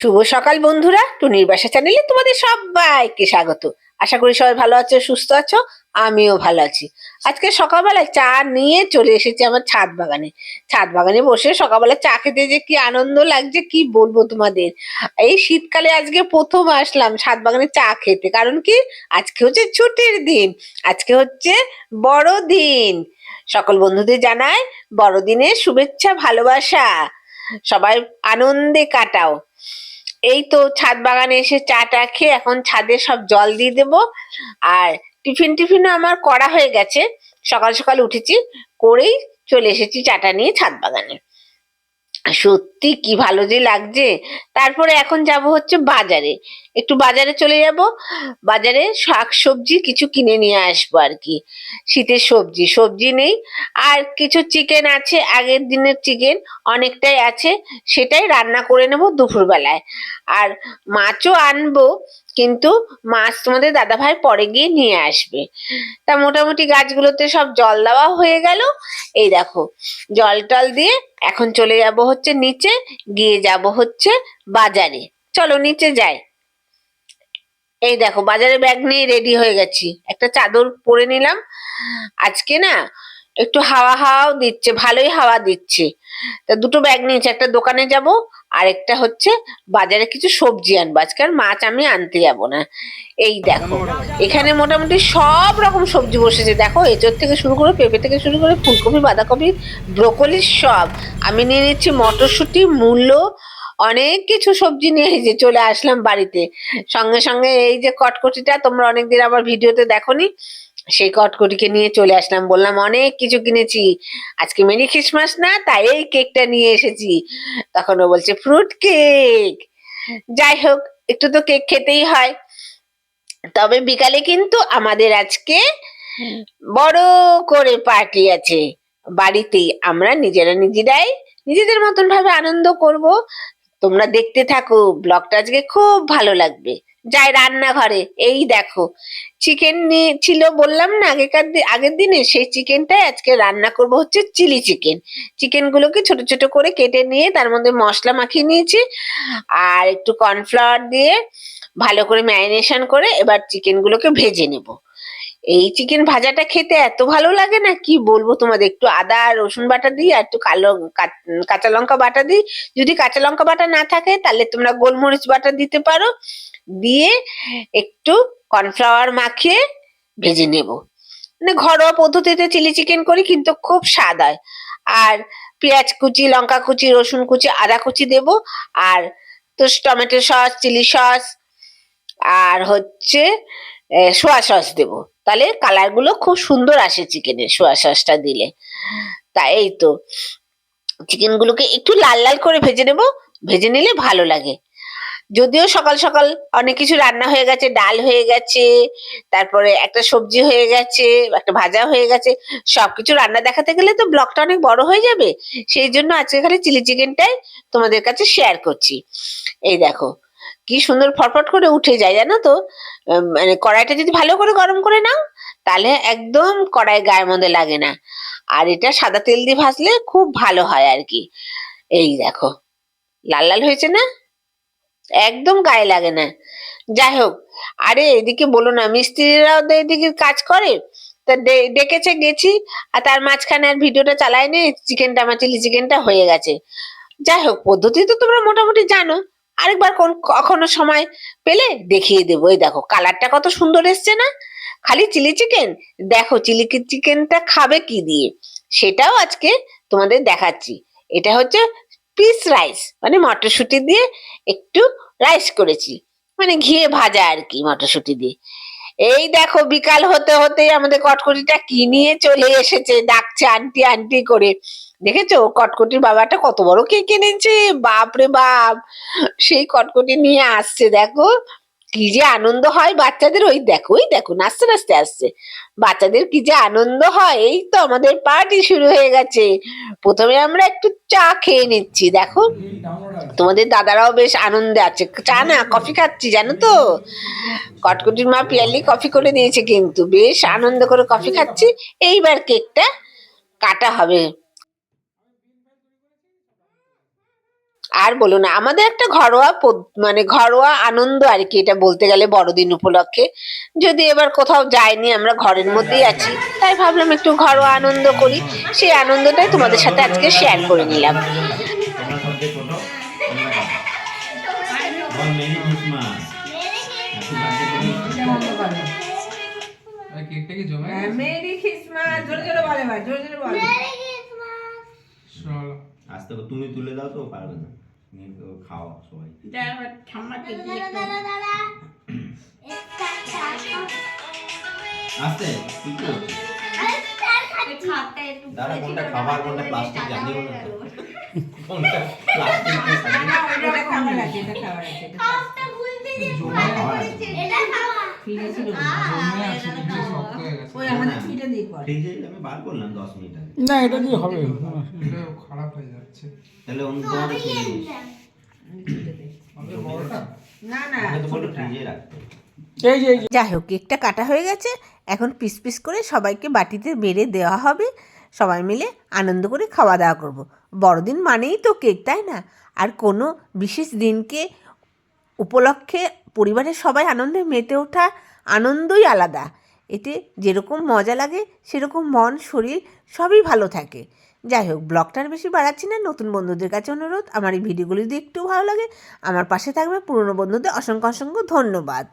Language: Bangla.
শুভ সকাল বন্ধুরা, টুনির বাসা চ্যানেলে তোমাদের সবাইকে স্বাগত। আশা করি সবাই ভালো আছো, সুস্থ আছো, আমিও ভালো আছি। আজকে সকালবেলায় চা নিয়ে চলে এসেছি আমার ছাদ বাগানে। ছাদ বাগানে বসে সকালবেলা চা খেতে যে কি আনন্দ লাগছে, কি বলব তোমাদের? এই শীতকালে আজকে প্রথম আসলাম ছাদ বাগানে চা খেতে। কারণ কি? আজকে হচ্ছে ছুটির দিন। আজকে হচ্ছে বড় দিন সকল বন্ধুদের জানাই বড়দিনের শুভেচ্ছা, ভালোবাসা। সবাই আনন্দে কাটাও। এই তো ছাদ বাগানে এসে চা টা খেয়ে এখন ছাদে সব জল দিয়ে দেব। আর টিফিন টিফিনও আমার করা হয়ে গেছে। সকাল সকাল উঠেছি, করেই চলে এসেছি চাটা নিয়ে ছাদ বাগানে। সত্যি কি ভালো যে লাগছে। তারপরে এখন যাব হচ্ছে বাজারে। একটু বাজারে চলে যাব। বাজারে শাক সবজি কিছু কিনে নিয়ে আসব আর কি শীতের সবজি সবজি নেই। আর কিছু চিকেন আছে, আগের দিনের চিকেন অনেকটাই আছে, সেটাই রান্না করে নেব দুপুরবেলায়। আর মাছও আনব, কিন্তু মাছ তোমাদের দাদাভাই পরে গিয়ে নিয়ে আসবে। তা মোটামুটি গাছগুলোতে সব জল দেওয়া হয়ে গেল। এই দেখো, জল টল দিয়ে এখন চলে যাব হচ্ছে নিচে, গিয়ে যাব হচ্ছে বাজারে। চলো নিচে যাই। এই দেখো, বাজারে ব্যাগ নিয়ে রেডি হয়ে গেছি। একটা চাদর পরে নিলাম। আজকে না, একটু হাওয়া হাওয়াও দিচ্ছে, ভালোই হাওয়া দিচ্ছে। তা দুটো ব্যাগ নিয়েছি, একটা দোকানে যাব, আর একটা হচ্ছে বাজারে কিছু সবজি আনব। আজকে আর মাছ আমি আনতে যাব না। এই দেখো, এখানে মোটামুটি সব রকম সবজি বসেছে। দেখো, এঁচোর থেকে শুরু করে, পেঁপে থেকে শুরু করে, ফুলকপি, বাঁধাকপি, ব্রোকলি সব। আমি নিয়ে নিচ্ছি মটরশুঁটি, মূলো অনেক কিছু সবজি নিয়ে এই যে চলে আসলাম বাড়িতে। সঙ্গে সঙ্গে এই যে কটকটিটা তোমরা অনেকদিন আবার ভিডিওতে দেখোনি, সেই কটকটিকে নিয়ে চলে আসলাম। বললাম, অনেক কিছু কিনেছি। আজকে মেরি খ্রিসমাস না, তাই এই কেকটা নিয়ে এসেছি। তখন ও বলছে, ফ্রুট কেক। যাই হোক, একটু তো কেক খেতেই হয়। তবে বিকালে কিন্তু আমাদের আজকে বড় করে পার্টি আছে। বাড়িতেই আমরা নিজেরা নিজেরাই নিজেদের মতন ভাবে আনন্দ করব। তোমরা দেখতে থাকো ব্লগটা আজকে খুব ভালো লাগবে। যাই রান্নাঘরে, এই দেখো। চিকেন নিয়ে ছিল বললাম না, আগেকার আগের দিনে সেই চিকেনটাই আজকে রান্না করব হচ্ছে চিলি চিকেন চিকেন গুলোকে ছোট ছোট করে কেটে নিয়ে তার মধ্যে মশলা মাখিয়ে নিয়েছি, আর একটু কর্নফ্লাওয়ার দিয়ে ভালো করে ম্যারিনেশন করে এবার চিকেন গুলোকে ভেজে নেব। এই চিকেন ভাজাটা খেতে এত ভালো লাগে না? কি বলব তোমাদের? একটু আদা, রসুন বাটা দিই আর একটু কালো কাঁচা লঙ্কা বাটা দিই। যদি কাঁচা লঙ্কা বাটা না থাকে, তাহলে তোমরা গোলমরিচ বাটা দিতে পারো। দিয়ে একটু কর্নফ্লাওয়ার মাখিয়ে ভেজে নেব। মানে ঘরোয়া পদ্ধতিতে চিলি চিকেন করি, কিন্তু খুব স্বাদ হয়। আর পেঁয়াজ কুচি, লঙ্কা কুচি, রসুন কুচি, আদা কুচি দেব। আর তো টমেটো সস চিলি সস, আর হচ্ছে সোয়া সস দেব। তাহলে কালারগুলো খুব সুন্দর আসে চিকেনের সোয়া সসটা দিলে। তা এই তো। চিকেন গুলোকে একটু লাল লাল করে ভেজে নেব। ভেজে নিলে ভালো লাগে। যদিও সকাল সকাল অনেক কিছু রান্না হয়ে গেছে, ডাল হয়ে গেছে, তারপরে একটা সবজি হয়ে গেছে, একটা ভাজা হয়ে গেছে, সবকিছু রান্না দেখাতে গেলে তো ব্লগটা অনেক বড় হয়ে যাবে। সেই জন্য আজকে খালি চিলি চিকেনটাই তোমাদের কাছে শেয়ার করছি। এই দেখো কি সুন্দর ফটফট করে উঠে যায়, জানো তো? মানে কড়াইটা যদি ভালো করে গরম করে নাও, তাহলে একদম কড়াই গায়ের মধ্যে লাগে না। আর এটা সাদা তেল দিয়ে ভাজলে খুব ভালো হয় আর কি। এই দেখো, লাল লাল হয়েছে না? একদম গায়ে লাগে না। যাই হোক, আরে এদিকে বলো না, মিস্ত্রিরাও তো এদিকে কাজ করে। তা ডেকেছে গেছি, আর তার মাঝখানে আর ভিডিওটা চালায়নি চিকেনটা আমার চিলি চিকেনটা হয়ে গেছে। যাই হোক, পদ্ধতি তো তোমরা মোটামুটি জানো। আরেকবার কোন কখনো সময় পেলে দেখিয়ে দেবো। এই দেখো, কালারটা কত সুন্দর এসছে না? খালি চিলি চিকেন? দেখো, চিলি চিকেনটা খাবে কি দিয়ে? সেটাও আজকে তোমাদের দেখাচ্ছি। এটা হচ্ছে পিস রাইস মানে মটরশুঁটি দিয়ে একটু রাইস করেছি। মানে ঘিয়ে ভাজা আর কি মটরশুঁটি দিয়ে। এই দেখো, বিকাল হতে হতে আমাদের কটকটিটা কি নিয়ে চলে এসেছে, ডাকছে আন্টি আন্টি করে। দেখেছ? কটকটির বাবাটা কত বড় কে কিনেছে বাপ রে বাপ! সেই কটকটি নিয়ে আসছে, দেখো। কি যে আনন্দ হয় বাচ্চাদের। ওই দেখো ওই দেখো, নাচতে নাচতে আসছে। বাচ্চাদের কি যে আনন্দ হয়, এই তো আমাদের পার্টি শুরু হয়ে গেছে। প্রথমে আমরা একটু চা খেয়ে নিচ্ছি, দেখো। তোমাদের দাদারাও বেশ আনন্দে আছে। চা না, কফি খাচ্ছি, জানো তো? কটকটির মা পিয়ালি কফি করে দিয়েছে কিন্তু। বেশ আনন্দ করে কফি খাচ্ছি। এইবার কেকটা কাটা হবে। আর বলো না আমাদের একটা ঘরোয়া পদ- মানে ঘরোয়া আনন্দ আর কি এটা বলতে গেলে বড়দিন উপলক্ষে যদি এবার কোথাও যাইনি আমরা ঘরের মধ্যেই আছি তাই ভাবলাম একটু ঘরোয়া আনন্দ করি সেই আনন্দটাই তোমাদের সাথে আজকে শেয়ার করে নিলাম তোমরা সবচেয়ে ছোট তোমরা কাটো। বল মেরি ক্রিসমাস হ্যাপি বার্থডে আর কেকটা কি জমে মেরি খ্রিসমাস জোরে জোরে বলে ভাই জোরে জোরে বলে চলো। আস্তে তুমি তুলে দাও তো পারবে না নিয়ে খাও সবাই আস্তে কি দাদা কোনটা খাবার কোনটা প্লাস্টিক জানিও না। কোনটা প্লাস্টিক এটা খাবার আছে এটা খাবার আছে এটা জমে খাবার না এটা দিয়ে হবে। খারাপ হয়ে যাচ্ছে। তাহলে অন্য যাই হোক কেকটা কাটা হয়ে গেছে। এখন পিস পিস করে সবাইকে বাটিতে বেড়ে দেওয়া হবে। সবাই মিলে আনন্দ করে খাওয়া দাওয়া করব। বড়দিন মানেই তো কেক তাই না? আর কোনো বিশেষ দিনকে উপলক্ষে পরিবারের সবাই আনন্দে মেতে ওঠা আনন্দই আলাদা। এতে যেরকম মজা লাগে, সেরকম মন, শরীর সবই ভালো থাকে। যাই হোক ব্লগটার বেশি বাড়াচ্ছি না। নতুন বন্ধুদের কাছে অনুরোধ, আমার এই ভিডিওগুলি যদি একটু ভালো লাগে, আমার পাশে থাকবে পুরনো বন্ধুদের অসংখ্য অসংখ্য ধন্যবাদ।